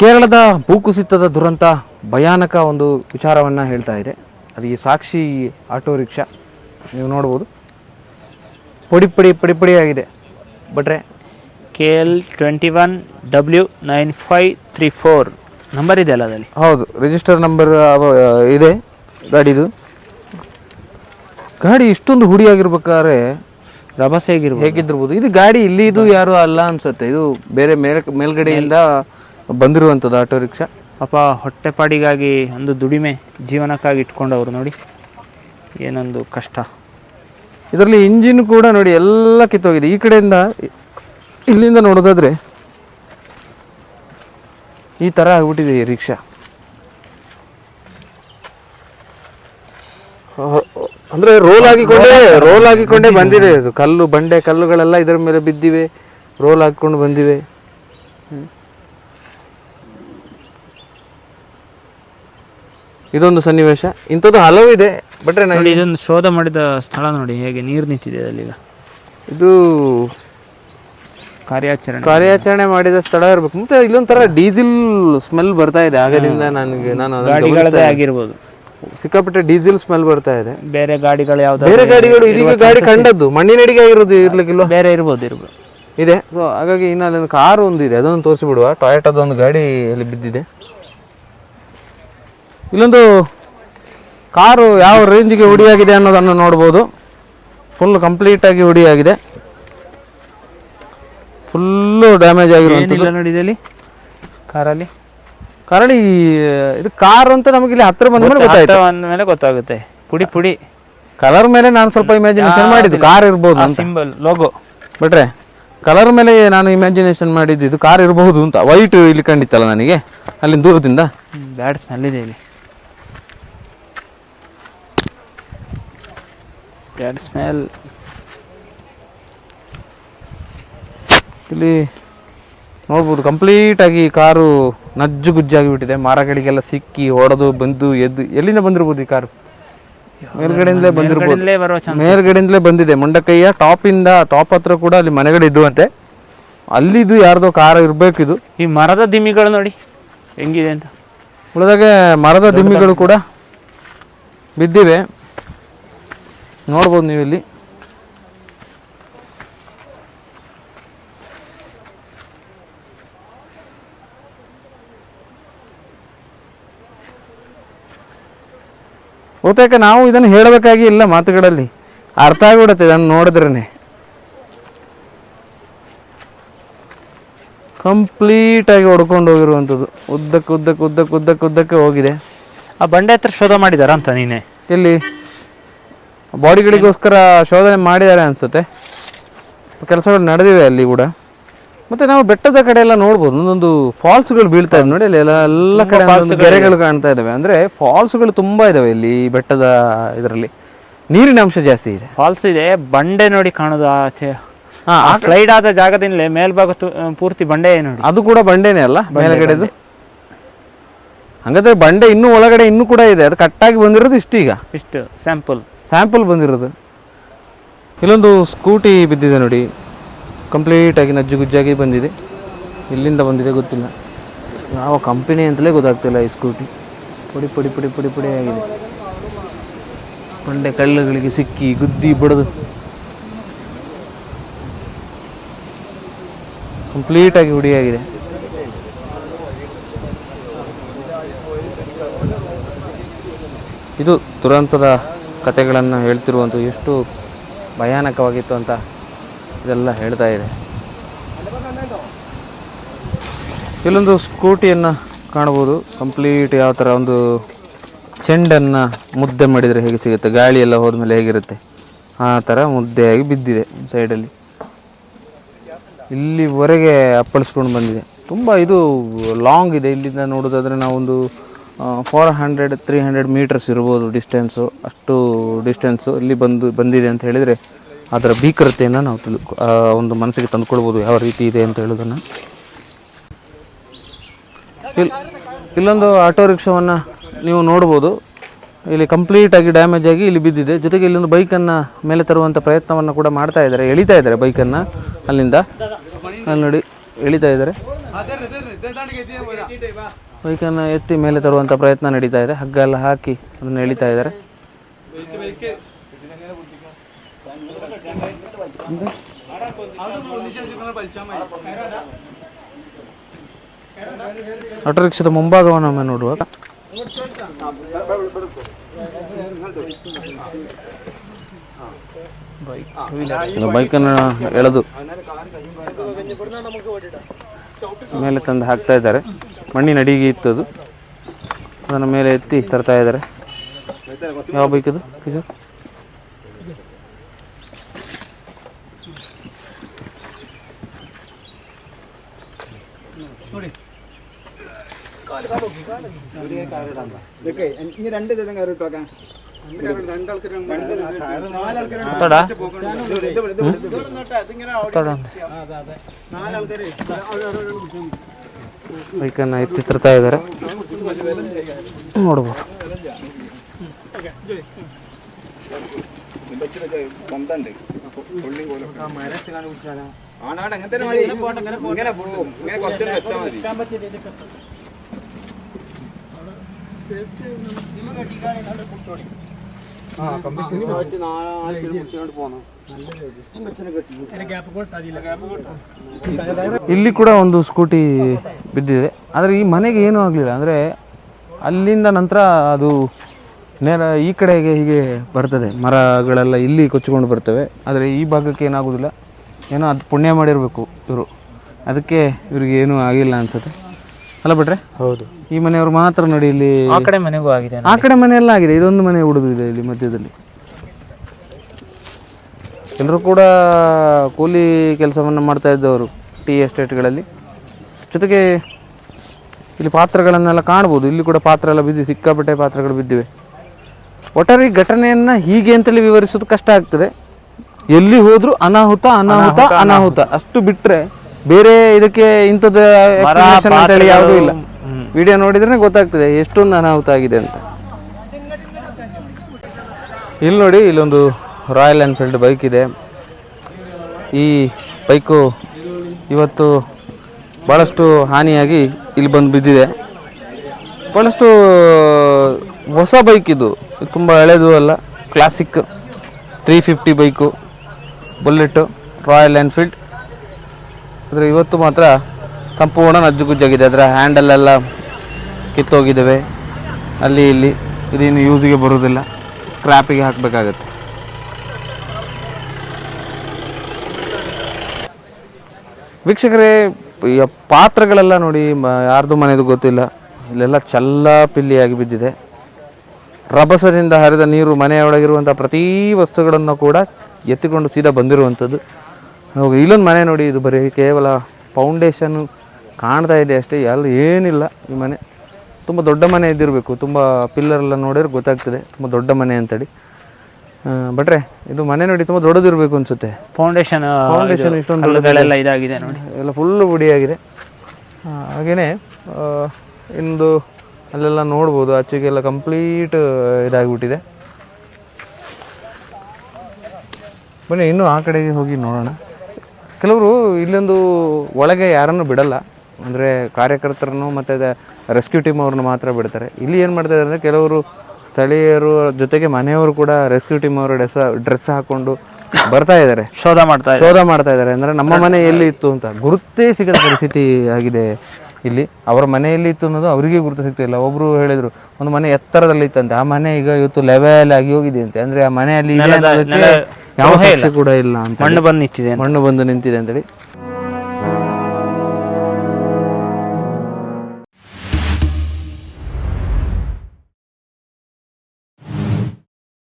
ಕೇರಳದ ಭೂಕುಸಿತದ ದುರಂತ ಭಯಾನಕ ಒಂದು ವಿಚಾರವನ್ನು ಹೇಳ್ತಾ ಇದೆ. ಅದು ಈ ಸಾಕ್ಷಿ ಆಟೋ ರಿಕ್ಷಾ ನೀವು ನೋಡ್ಬೋದು. ಪಡಿ ಪಡಿ ಪಡಿ ಪಡಿಯಾಗಿದೆ ಆಗಿದೆ ಬಟ್ರೆ K L twenty one W nine five three four number ಇದೆ ಅಲ್ಲ ಅದರಲ್ಲಿ? ಹೌದು ರಿಜಿಸ್ಟರ್ ನಂಬರ್ ಇದೆ ಗಾಡಿದು. ಗಾಡಿ ಇಷ್ಟೊಂದು ಹುಡಿಯಾಗಿರ್ಬೇಕಾದ್ರೆ ರಭಸೆ ಆಗಿರ್ಬೋದು ಹೇಗಿದ್ದಿರ್ಬೋದು? ಇದು ಗಾಡಿ ಇಲ್ಲಿ ಇದು ಯಾರು ಅಲ್ಲ ಅನ್ಸುತ್ತೆ. ಇದು ಬೇರೆ ಮೇಲ್ ಮೇಲ್ಗಡೆಯಿಂದ ಬಂದಿರುವಂಥದ್ದು ಆಟೋ ರಿಕ್ಷಾ. ಪಾಪ ಹೊಟ್ಟೆಪಾಡಿಗಾಗಿ ಒಂದು ದುಡಿಮೆ ಜೀವನಕ್ಕಾಗಿ ಇಟ್ಕೊಂಡವರು ನೋಡಿ. ಏನೊಂದು ಕಷ್ಟ. ಇದರಲ್ಲಿ ಇಂಜಿನ್ ಕೂಡ ನೋಡಿ ಎಲ್ಲ ಕಿತ್ತೋಗಿದೆ. ಈ ಕಡೆಯಿಂದ ಇಲ್ಲಿಂದ ನೋಡೋದಾದ್ರೆ ಈ ತರ ಆಗ್ಬಿಟ್ಟಿದೆ ಈ ರಿಕ್ಷಾ. ಅಂದ್ರೆ ರೋಲ್ ಆಗಿಕೊಂಡೇ ರೋಲ್ ಆಗಿಕೊಂಡೇ ಬಂದಿದೆ. ಇದು ಕಲ್ಲು ಬಂಡೆ ಕಲ್ಲುಗಳೆಲ್ಲ ಇದರ ಮೇಲೆ ಬಿದ್ದಿವೆ. ರೋಲ್ ಹಾಕೊಂಡು ಬಂದಿವೆ. ಇದೊಂದು ಸನ್ನಿವೇಶ. ಇಂಥದ್ದು ಹಲವು ಇದೆ ಬಟ್ರೆ ನೋಡಿ ಇದೊಂದು ಶೋಧ ಮಾಡಿದ ಸ್ಥಳ ನೋಡಿ ಹೇಗೆ ನೀರು ನಿಂತಿದೆ ಅಲ್ಲಿಗ ಇದು ಕಾರ್ಯಾಚರಣೆ. ಕಾರ್ಯಾಚರಣೆ ಮಾಡಿದ ಸ್ಥಳ ಇರ್ಬೇಕು. ಮತ್ತೆ ಇಲ್ಲೊಂಥರ ಡೀಸೆಲ್ ಸ್ಮೆಲ್ ಬರ್ತಾ ಇದೆ. ಆಗದಿಂದ ನನಗೆ ನಾನು ಅದನ್ನ ಗಾಡಿಗಳದೇ ಆಗಿರ್ಬೋದು. ಸಿಕ್ಕಾಪಟ್ಟೆ ಡೀಸೆಲ್ ಸ್ಮೆಲ್ ಬರ್ತಾ ಇದೆ. ಬೇರೆ ಗಾಡಿಗಳು ಯಾವ್ದು ಬೇರೆ ಗಾಡಿಗಳು ಇದೀಗ ಗಾಡಿ ಕಂಡದ್ದು. ಮಣ್ಣಿನಡಿಗೆ ಆಗಿರೋದು ಇರ್ಲಿಕ್ಕಿಲ್ಲ ಬೇರೆ ಇರ್ಬೋದು ಇರ್ಬೋದು. ಇದೆ. ಸೊ ಹಾಗಾಗಿ ಇನ್ನು ಅಲ್ಲೊಂದು ಕಾರು ಒಂದು ಇದೆ ಅದನ್ನು ತೋರಿಸಿಬಿಡುವ. ಟೊಯೋಟದ ಒಂದು ಗಾಡಿ ಅಲ್ಲಿ ಬಿದ್ದಿದೆ. ಇಲ್ಲೊಂದು ಕಾರು ಯಾವ ರೇಂಜಿಗೆ ಹುಡಿಯಾಗಿದೆ ಅನ್ನೋದನ್ನು ನೋಡ್ಬೋದು. ಫುಲ್ ಕಂಪ್ಲೀಟ್ ಆಗಿ ಹುಡಿಯಾಗಿದೆ. ಫುಲ್ಲು ಡ್ಯಾಮೇಜ್ ಆಗಿರುವಂಥದ್ದು. ಇಲ್ಲ ನೋಡಿ ಇದರಲ್ಲಿ. ಕಾರಲ್ಲಿ. ಕಾರಣ ಈ ಇದು ಕಾರ್ ಅಂತ ನಮಗೆ ಇಲ್ಲಿ ಹತ್ರ ಬಂದ ಮೇಲೆ ಗೊತ್ತಾಯ್ತು. ಮೇಲೆ ಗೊತ್ತಾಗುತ್ತೆ. ಪುಡಿ ಪುಡಿ. ಕಲರ್ ಮೇಲೆ ನಾನು ಸ್ವಲ್ಪ ಇಮ್ಯಾಜಿನೇಷನ್ ಮಾಡಿದ್ದು. ಕಾರ್ ಇರ್ಬೋದು ಸಿಂಬಲ್ ಲೋಗೋ ಬಿಟ್ರೆ ಕಲರ್ ಮೇಲೆ ನಾನು ಇಮ್ಯಾಜಿನೇಷನ್ ಮಾಡಿದ್ದು ಇದು ಕಾರ್ ಇರಬಹುದು ಅಂತ. ವೈಟ್ ಇಲ್ಲಿ ಕಂಡಿತ್ತಲ್ಲ ನನಗೆ ಅಲ್ಲಿ ದೂರದಿಂದ. ಬ್ಯಾಡ್ ಸ್ಮೆಲ್ ಇದೆ ಇಲ್ಲಿ. ಬ್ಯಾಡ್ ಸ್ಮೆಲ್ ಇಲ್ಲಿ ನೋಡ್ಬೋದು ಕಂಪ್ಲೀಟಾಗಿ ಕಾರು ನಜ್ಜು ಗುಜ್ಜಾಗಿ ಬಿಟ್ಟಿದೆ. ಮರಗಳಿಗೆಲ್ಲ ಸಿಕ್ಕಿ ಹೊಡೆದು ಬಂದು ಎದ್ದು ಎಲ್ಲಿಂದ ಬಂದಿರ್ಬೋದು ಈ ಕಾರು? ಮೇಲ್ಗಡೆಯಿಂದಲೇ ಬಂದಿರ್ಬೋದು. ಮೇಲ್ಗಡೆಯಿಂದಲೇ ಬಂದಿದೆ. ಮೊಂಡಕೈಯ ಟಾಪಿಂದ ಟಾಪ್ ಹತ್ರ ಕೂಡ ಅಲ್ಲಿ ಮನೆಗಳು ಇದ್ದುವಂತೆ ಅಲ್ಲಿದು ಯಾರ್ದೋ ಇರಬೇಕು ಇದು. ಈ ಮರದ ದಿಮ್ಮಿಗಳು ನೋಡಿ ಹೆಂಗಿದೆ ಅಂತ. ಉಳಿದಾಗೆ ಮರದ ದಿಮ್ಮಿಗಳು ಕೂಡ ಬಿದ್ದಿವೆ. ನೋಡ್ಬೋದು ನೀವು ಇಲ್ಲಿ. ಬಹುತೇಕ ನಾವು ಇದನ್ನು ಹೇಳಬೇಕಾಗಿ ಇಲ್ಲ ಮಾತುಗಳಲ್ಲಿ. ಅರ್ಥ ಆಗಿಬಿಡುತ್ತೆ ಇದನ್ನು ನೋಡಿದ್ರೇ ಕಂಪ್ಲೀಟ್ ಆಗಿ ಹೊಡ್ಕೊಂಡು ಹೋಗಿರುವಂಥದ್ದು. ಉದ್ದಕ್ಕೆ ಉದ್ದಕ್ಕೆ ಉದ್ದಕ್ಕೆ ಉದ್ದಕ್ಕೆ ಉದ್ದಕ್ಕೆ ಹೋಗಿದೆ. ಆ ಬಂಡೆ ಹತ್ರ ಶೋಧ ಮಾಡಿದಾರ ಅಂತ ನೀನೆ? ಎಲ್ಲಿ? ಬಾಡಿಗಳಿಗೋಸ್ಕರ ಶೋಧನೆ ಮಾಡಿದ್ದಾರೆ ಅನ್ಸುತ್ತೆ. ಕೆಲಸಗಳು ನಡೆದಿವೆ ಅಲ್ಲಿ ಕೂಡ. ಮತ್ತೆ ನಾವು ಬೆಟ್ಟದ ಕಡೆ ಎಲ್ಲ ನೋಡ್ಬೋದು. ಒಂದೊಂದು ಫಾಲ್ಸ್ಗಳು ಬೀಳ್ತಾ ಇದೆ ನೋಡಿ ಅಲ್ಲಿ ಎಲ್ಲ ಎಲ್ಲ ಕಡೆ ಒಂದೊಂದು ಗೆರೆಗಳು ಕಾಣ್ತಾ ಇದಾವೆ. ಅಂದ್ರೆ ಫಾಲ್ಸ್ಗಳು ತುಂಬಾ ಇದಾವೆ ಇಲ್ಲಿ ಈ ಬೆಟ್ಟದ ಇದರಲ್ಲಿ. ನೀರಿನ ಅಂಶ ಜಾಸ್ತಿ ಇದೆ. ಫಾಲ್ಸ್ ಇದೆ. ಬಂಡೆ ನೋಡಿ ಕಾಣೋದು ಆಚೆ. ಆ ಸ್ಲೈಡ್ ಆದ ಜಾಗದಿಂದಲೇ ಮೇಲ್ಭಾಗ ಪೂರ್ತಿ ಬಂಡೆ ನೋಡಿ. ಅದು ಕೂಡ ಬಂಡೆನೇ ಅಲ್ಲ? ಮೇಲ್ಗಡೆದು? ಹಂಗಾದ್ರೆ ಬಂಡೆ ಇನ್ನೂ ಒಳಗಡೆ ಇನ್ನೂ ಕೂಡ ಇದೆ. ಅದು ಕಟ್ಟಾಗಿ ಬಂದಿರೋದು ಇಷ್ಟು ಈಗ ಇಷ್ಟು ಸ್ಯಾಂಪಲ್ ಸ್ಯಾಂಪಲ್ ಬಂದಿರೋದು. ಇಲ್ಲೊಂದು ಸ್ಕೂಟಿ ಬಿದ್ದಿದೆ ನೋಡಿ. ಕಂಪ್ಲೀಟಾಗಿ ನಜ್ಜುಗುಜ್ಜಾಗಿ ಬಂದಿದೆ. ಎಲ್ಲಿಂದ ಬಂದಿದೆ ಗೊತ್ತಿಲ್ಲ. ಯಾವ ಕಂಪನಿ ಅಂತಲೇ ಗೊತ್ತಾಗ್ತಿಲ್ಲ ಈ ಸ್ಕೂಟಿ ಪುಡಿ ಪುಡಿ ಪುಡಿ ಪುಡಿ ಪುಡಿ ಆಗಿದೆ. ಬಂಡೆ ಕಲ್ಲುಗಳಿಗೆ ಸಿಕ್ಕಿ ಗುದ್ದಿ ಬಡಿದು. ಕಂಪ್ಲೀಟಾಗಿ ಹುಡಿಯಾಗಿದೆ ಇದು ದುರಂತದ ಕಥೆಗಳನ್ನು ಹೇಳ್ತಿರುವಂಥ ಎಷ್ಟು ಭಯಾನಕವಾಗಿತ್ತು ಅಂತ ಇದೆಲ್ಲ ಹೇಳ್ತಾ ಇದೆ. ಇಲ್ಲೊಂದು ಸ್ಕೂಟಿಯನ್ನು ಕಾಣ್ಬೋದು. ಕಂಪ್ಲೀಟ್ ಯಾವ ಥರ ಒಂದು ಚೆಂಡನ್ನು ಮುದ್ದೆ ಮಾಡಿದರೆ ಹೇಗೆ ಸಿಗುತ್ತೆ? ಗಾಳಿ ಎಲ್ಲ ಹೋದ್ಮೇಲೆ ಹೇಗಿರುತ್ತೆ? ಆ ಥರ ಮುದ್ದೆಯಾಗಿ ಬಿದ್ದಿದೆ ಸೈಡಲ್ಲಿ. ಇಲ್ಲಿವರೆಗೆ ಅಪ್ಪಳಿಸ್ಕೊಂಡು ಬಂದಿದೆ. ತುಂಬ ಇದು ಲಾಂಗ್ ಇದೆ. ಇಲ್ಲಿಂದ ನೋಡೋದಾದರೆ ನಾವೊಂದು four hundred, three hundred metres ಇರ್ಬೋದು ಡಿಸ್ಟೆನ್ಸು ಅಷ್ಟು ಡಿಸ್ಟೆನ್ಸು ಇಲ್ಲಿ ಬಂದು, ಬಂದಿದೆ ಅಂತ ಹೇಳಿದರೆ ಅದರ ಭೀಕರತೆಯನ್ನು ನಾವು ತಿಳ್ಕೊ ಒಂದು ಮನಸ್ಸಿಗೆ ತಂದುಕೊಳ್ಬೋದು ಯಾವ ರೀತಿ ಇದೆ ಅಂತ ಹೇಳೋದನ್ನು. ಇಲ್ಲಿ ಇಲ್ಲೊಂದು ಆಟೋ ರಿಕ್ಷಾವನ್ನು ನೀವು ನೋಡ್ಬೋದು. ಇಲ್ಲಿ ಕಂಪ್ಲೀಟಾಗಿ ಡ್ಯಾಮೇಜ್ ಆಗಿ ಇಲ್ಲಿ ಬಿದ್ದಿದೆ. ಜೊತೆಗೆ ಇಲ್ಲೊಂದು ಬೈಕನ್ನು ಮೇಲೆ ತರುವಂಥ ಪ್ರಯತ್ನವನ್ನು ಕೂಡ ಮಾಡ್ತಾ ಇದ್ದಾರೆ. ಎಳಿತಾ ಇದ್ದಾರೆ ಬೈಕನ್ನು ಅಲ್ಲಿಂದ. ಅಲ್ಲಿ ನೋಡಿ, ಎಳಿತಾ ಇದ್ದಾರೆ. ಬೈಕನ್ನು ಎತ್ತಿ ಮೇಲೆ ತರುವಂಥ ಪ್ರಯತ್ನ ನಡೀತಾ ಇದೆ. ಹಗ್ಗ ಎಲ್ಲ ಹಾಕಿ ಅದನ್ನು ಎಳಿತಾ ಇದ್ದಾರೆ. ಆಟೋ ರಿಕ್ಷಾದ ಮುಂಭಾಗವನ್ನು ಒಮ್ಮೆ ನೋಡುವಾಗ. ಬೈಕನ್ನು ಎಳೆದು ಮೇಲೆ ತಂದು ಹಾಕ್ತಾ ಇದ್ದಾರೆ. ಮಣ್ಣಿನ ಅಡಿಗೆ ಇತ್ತು ಅದು ಅದನ್ನು ಮೇಲೆ ಎತ್ತಿ ತರ್ತಾ ಇದ್ದಾರೆ ಯಾವ ಬೈಕ್ ಅದು ಇದು ഇനി രണ്ട് ಬೈಕನ್ನು ಎತ್ತಿತ್ತಿರ್ತಾ ಇದ್ದಾರೆ. ನೋಡ್ಬೋದು. ಇಲ್ಲಿ ಕೂಡ ಒಂದು ಸ್ಕೂಟಿ ಬಿದ್ದಿದೆ. ಆದರೆ ಈ ಮನೆಗೆ ಏನೂ ಆಗಲಿಲ್ಲ. ಅಂದರೆ ಅಲ್ಲಿಂದ ನಂತರ ಅದು ನೇರ ಈ ಕಡೆಗೆ ಹೀಗೆ ಬರ್ತದೆ. ಮರಗಳೆಲ್ಲ ಇಲ್ಲಿ ಕೊಚ್ಚಿಕೊಂಡು ಬರ್ತವೆ. ಆದರೆ ಈ ಭಾಗಕ್ಕೆ ಏನಾಗೋದಿಲ್ಲ. ಏನೋ ಅದು ಪುಣ್ಯ ಮಾಡಿರಬೇಕು ಇವರು. ಅದಕ್ಕೆ ಇವ್ರಿಗೆ ಏನೂ ಆಗಿಲ್ಲ ಅನ್ಸುತ್ತೆ. ಅಲ್ಲ ಬಿಟ್ರೆ ಹೌದು. ಈ ಮನೆಯವರು ಮಾತ್ರ ನೋಡಿ ಇಲ್ಲಿ ಆ ಕಡೆ ಮನೆಗೂ ಆಗಿದೆ ಆ ಕಡೆ ಮನೆಯೆಲ್ಲ ಆಗಿದೆ. ಇದೊಂದು ಮನೆ ಉಳಿದಿದೆ ಇಲ್ಲಿ ಮಧ್ಯದಲ್ಲಿ. ಎಲ್ಲರೂ ಕೂಡ ಕೂಲಿ ಕೆಲಸವನ್ನು ಮಾಡ್ತಾ ಇದ್ದವರು ಟೀ ಎಸ್ಟೇಟ್ಗಳಲ್ಲಿ. ಜೊತೆಗೆ ಇಲ್ಲಿ ಪಾತ್ರಗಳನ್ನೆಲ್ಲ ಕಾಣ್ಬೋದು ಇಲ್ಲಿ ಕೂಡ ಪಾತ್ರ ಎಲ್ಲ ಬಿದ್ದು ಸಿಕ್ಕಾಪಟ್ಟೆ ಪಾತ್ರಗಳು ಬಿದ್ದಿವೆ. ಒಟ್ಟಾರೆ ಈ ಘಟನೆಯನ್ನ ಹೀಗೆ ಅಂತೇಳಿ ವಿವರಿಸೋದು ಕಷ್ಟ ಆಗ್ತದೆ. ಎಲ್ಲಿ ಹೋದ್ರು ಅನಾಹುತ ಅನಾಹುತ ಅನಾಹುತ ಅಷ್ಟು ಬಿಟ್ರೆ ಬೇರೆ ಇದಕ್ಕೆ ಇಂಥದ್ದು ಅಂತೇಳಿ ಯಾವುದೂ ಇಲ್ಲ. ವಿಡಿಯೋ ನೋಡಿದ್ರೆ ಗೊತ್ತಾಗ್ತದೆ ಎಷ್ಟೊಂದು ಅನಾಹುತ ಆಗಿದೆ ಅಂತ. ಇಲ್ಲಿ ನೋಡಿ ಇಲ್ಲೊಂದು ರಾಯಲ್ ಎನ್ಫೀಲ್ಡ್ ಬೈಕ್ ಇದೆ. ಈ ಬೈಕು ಇವತ್ತು ಭಾಳಷ್ಟು ಹಾನಿಯಾಗಿ ಇಲ್ಲಿ ಬಂದು ಬಿದ್ದಿದೆ. ಭಾಳಷ್ಟು ಹೊಸ ಬೈಕ್ ಇದು. ತುಂಬ ಹಳೇದು ಅಲ್ಲ. Classic three fifty bike. Bullet Royal Enfield ಆದರೆ ಇವತ್ತು ಮಾತ್ರ ಸಂಪೂರ್ಣ ನಜ್ಜುಗುಜ್ಜಾಗಿದೆ. ಅದರ ಹ್ಯಾಂಡಲೆಲ್ಲ ಕಿತ್ತೋಗಿದ್ದಾವೆ. ಅಲ್ಲಿ ಇಲ್ಲಿ ಇದೇನು ಯೂಸಿಗೆ ಬರೋದಿಲ್ಲ ಸ್ಕ್ರ್ಯಾಪಿಗೆ ಹಾಕಬೇಕಾಗತ್ತೆ. ವೀಕ್ಷಕರೇ ಈ ಪಾತ್ರಗಳೆಲ್ಲ ನೋಡಿ ಯಾರ್ದು ಮನೆಯದು ಗೊತ್ತಿಲ್ಲ. ಇಲ್ಲೆಲ್ಲ ಚಲ್ಲ ಪಿಲ್ಲಿಯಾಗಿ ಬಿದ್ದಿದೆ. ರಭಸದಿಂದ ಹರಿದ ನೀರು ಮನೆಯೊಳಗಿರುವಂಥ ಪ್ರತಿ ವಸ್ತುಗಳನ್ನು ಕೂಡ ಎತ್ತಿಕೊಂಡು ಸೀದಾ ಬಂದಿರುವಂಥದ್ದು. ಇಲ್ಲೊಂದು ಮನೆ ನೋಡಿ, ಇದು ಬರೀ ಕೇವಲ ಫೌಂಡೇಶನ್ ಕಾಣ್ತಾ ಇದೆ ಅಷ್ಟೇ ಎಲ್ಲ ಏನಿಲ್ಲ ಈ ಮನೆ. ತುಂಬ ದೊಡ್ಡ ಮನೆ ಇದ್ದಿರಬೇಕು, ತುಂಬ ಪಿಲ್ಲರ್ ಎಲ್ಲ ನೋಡಿದ್ರೆ ಗೊತ್ತಾಗ್ತದೆ, ತುಂಬ ದೊಡ್ಡ ಮನೆ ಅಂತೇಳಿ. ಆ, ಭಟ್ರೆ ಇದು ಮನೆ ನೋಡಿ ತುಂಬಾ ದೊಡ್ಡದಿರ್ಬೇಕು ಅನ್ಸುತ್ತೆ. ಫೌಂಡೇಶನ್ ಫೌಂಡೇಶನ್ ಇಷ್ಟೊಂದು ಕಲ್ಲುಗಳೆಲ್ಲ ಇದಾಗಿದೆ ನೋಡಿ. ಎಲ್ಲ ಫುಲ್ಲು ಬುಡಿಯಾಗಿದೆ. ಹಾಗೇನೆ ಇಂದು ಅಲ್ಲೆಲ್ಲ ನೋಡ್ಬೋದು ಆಚೆಗೆಲ್ಲ ಕಂಪ್ಲೀಟ್ ಇದಾಗಿಬಿಟ್ಟಿದೆ. ಬನ್ನಿ ಇನ್ನು ಆ ಕಡೆಗೆ ಹೋಗಿ ನೋಡೋಣ. ಕೆಲವರು ಇಲ್ಲೊಂದು ಒಳಗೆ ಯಾರನ್ನು ಬಿಡಲ್ಲ. ಅಂದರೆ ಕಾರ್ಯಕರ್ತರನ್ನು ಮತ್ತು ರೆಸ್ಕ್ಯೂ ಟೀಮ್ ಅವ್ರನ್ನ ಮಾತ್ರ ಬಿಡ್ತಾರೆ. ಇಲ್ಲಿ ಏನು ಮಾಡ್ತಾ ಇದ್ದಾರೆ ಅಂದರೆ ಕೆಲವರು ಸ್ಥಳೀಯರು ಜೊತೆಗೆ ಮನೆಯವರು ಕೂಡ ರೆಸ್ಕ್ಯೂ ಟೀಮ್ ಅವರು ಡ್ರೆಸ್ ಡ್ರೆಸ್ ಹಾಕೊಂಡು ಬರ್ತಾ ಇದ್ದಾರೆ. ಶೋಧ ಮಾಡ್ತಾ ಶೋಧ ಮಾಡ್ತಾ ಇದ್ದಾರೆ. ಅಂದ್ರೆ ನಮ್ಮ ಮನೆ ಎಲ್ಲಿ ಇತ್ತು ಅಂತ ಗುರುತೇ ಸಿಗದ ಪರಿಸ್ಥಿತಿ ಆಗಿದೆ ಇಲ್ಲಿ. ಅವರ ಮನೆಯಲ್ಲಿ ಇತ್ತು ಅನ್ನೋದು ಅವರಿಗೆ ಗುರುತು ಸಿಗ್ತಿಲ್ಲ ಒಬ್ರು ಹೇಳಿದ್ರು ಒಂದು ಮನೆ ಎತ್ತರದಲ್ಲಿ ಇತ್ತಂತೆ. ಆ ಮನೆ ಈಗ ಇವತ್ತು ಲೆವೆಲ್ ಆಗಿ ಹೋಗಿದೆ ಅಂತೆ. ಅಂದ್ರೆ ಆ ಮನೆಯಲ್ಲಿ ಇದೆ ಅನ್ನೋದಕ್ಕೆ ಯಾವ ಸಾಕ್ಷಿ ಕೂಡ ಇಲ್ಲ ಅಂತ ಮಣ್ಣು ಬಂದು ನಿಂತಿದೆ ಮಣ್ಣು ಬಂದು ನಿಂತಿದೆ ಅಂತೇಳಿ